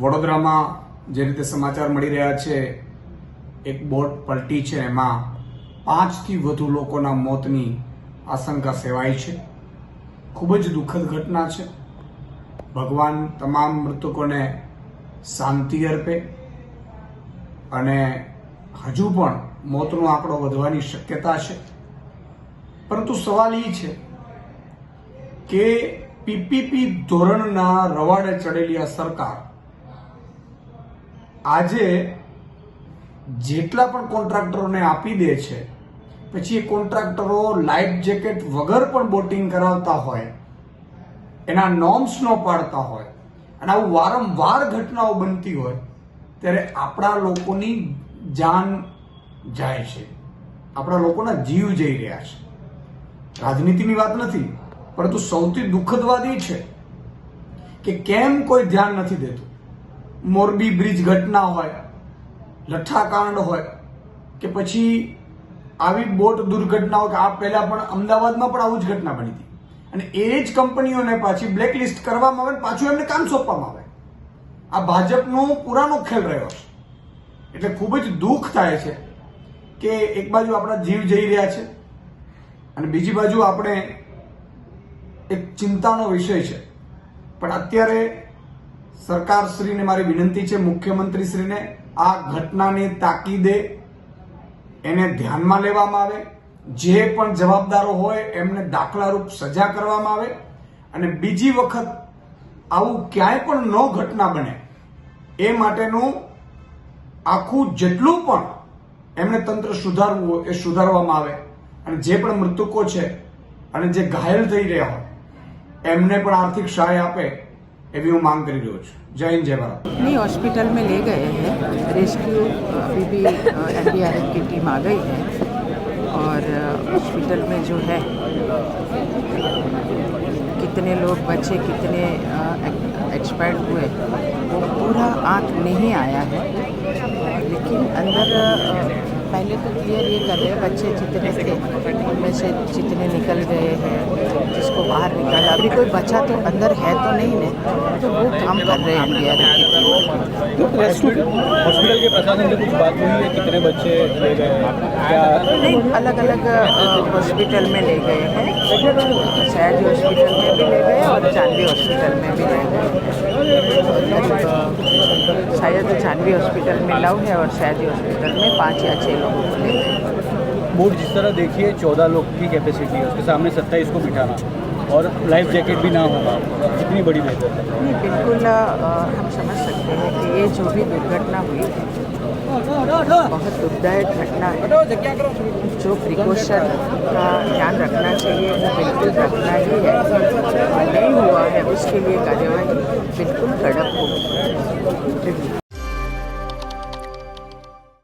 વડોદરામાં જે રીતે સમાચાર મળી રહ્યા છે, એક બોટ પલટી છે, એમાં પાંચથી વધુ લોકોના મોતની આશંકા સેવાય છે. ખૂબ જ દુઃખદ ઘટના છે. ભગવાન તમામ મૃતકોને શાંતિ અર્પે અને હજુ પણ મોતનો આંકડો વધવાની શક્યતા છે. પરંતુ સવાલ એ છે કે પીપીપી ધોરણના રવાડે ચડેલી આ સરકાર આજે જેટલા પણ કોન્ટ્રાક્ટરોને આપી દે છે, પછી એ કોન્ટ્રાક્ટરો લાઈફ જેકેટ વગર પણ બોટિંગ કરાવતા હોય, એના નોર્મ્સ ન પાડતા હોય, અને આવું વારંવાર ઘટનાઓ બનતી હોય, ત્યારે આપણા લોકોની જાન જાય છે. આપણા લોકોના જીવ જઈ રહ્યા છે. રાજનીતિની વાત નથી, પરંતુ સૌથી દુઃખદ વાત એ છે કે કેમ કોઈ ધ્યાન નથી દેતું? મોરબી બ્રિજ ઘટના હોય, લઠ્ઠાકાંડ હોય, કે પછી આવી બોટ દુર્ઘટનાઓ કે આ પહેલા પણ અમદાવાદમાં પણ આવું જ ઘટના બની હતી. અને એ જ કંપનીઓને પાછી બ્લેકલિસ્ટ કરવામાં આવે પાછું એમને કામ સોંપવામાં આવે. આ ભાજપનો પુરાનો ખેલ રહ્યો છે. એટલે ખૂબ જ દુઃખ થાય છે કે એક બાજુ આપણા જીવ જઈ રહ્યા છે અને બીજી બાજુ આપણે એક ચિંતાનો વિષય છે. પણ અત્યારે સરકારશ્રીને મારી વિનંતી છે, મુખ્યમંત્રીશ્રીને આ ઘટનાની તાકીદે એને ધ્યાનમાં લેવામાં આવે. જે પણ જવાબદારો હોય, એમને દાખલારૂપ સજા કરવામાં આવે. અને બીજી વખત આવું ક્યાંય પણ ન ઘટના બને, એ માટેનું આખું જેટલું પણ એમને તંત્ર સુધારવું હોય, એ સુધારવામાં આવે. અને જે પણ મૃતકો છે અને જે ઘાયલ થઈ રહ્યા હોય, એમને પણ આર્થિક સહાય આપે. એવી હું માંગ કરી રહ્યો છું જય હિન્દ જય ભારત नहीं हॉस्पिटल में ले गए हैं रेस्क्यू अभी भी एन डी आर एफ की टीम आ गई है और हॉस्पिटल में जो है कितने लोग बचे कितने एक्सपायर्ड हुए वो पूरा आंक नहीं आया है लेकिन अंदर अ, पहले तो क्लियर ये कर रहे हैं बच्चे जितने थे उनमें से जितने निकल गए हैं जिसको बाहर निकाला। अभी कोई बच्चा तो अंदर है तो नहीं ने तो वो काम कर रहे हैं डी आर एफ़ की हॉस्पिटल प्रशासन से कुछ बात हुई है? कितने बच्चे ले गए नहीं अलग अलग हॉस्पिटल में ले गए हैं। सयाजी हॉस्पिटल में भी ले गए और चांदी हॉस्पिटल में भी ले गए। शायद जानवी हॉस्पिटल में लव है और सयाजी हॉस्पिटल में पाँच या छः लोगों को ले बोर्ड जिस तरह देखिए चौदह लोग की कैपेसिटी है उसके सामने सत्ताईस को बिठाना और लाइफ जैकेट भी ना होगा कितनी बड़ी बेहतर नहीं बिल्कुल हम समझ सकते हैं कि ये जो भी दुर्घटना हुई है बहुत दुखदायक घटना है जो प्रिकॉशन का ध्यान रखना चाहिए वो बिल्कुल रखना ही है और नहीं हुआ है उसके लिए कार्यवाही बिल्कुल कड़क होगी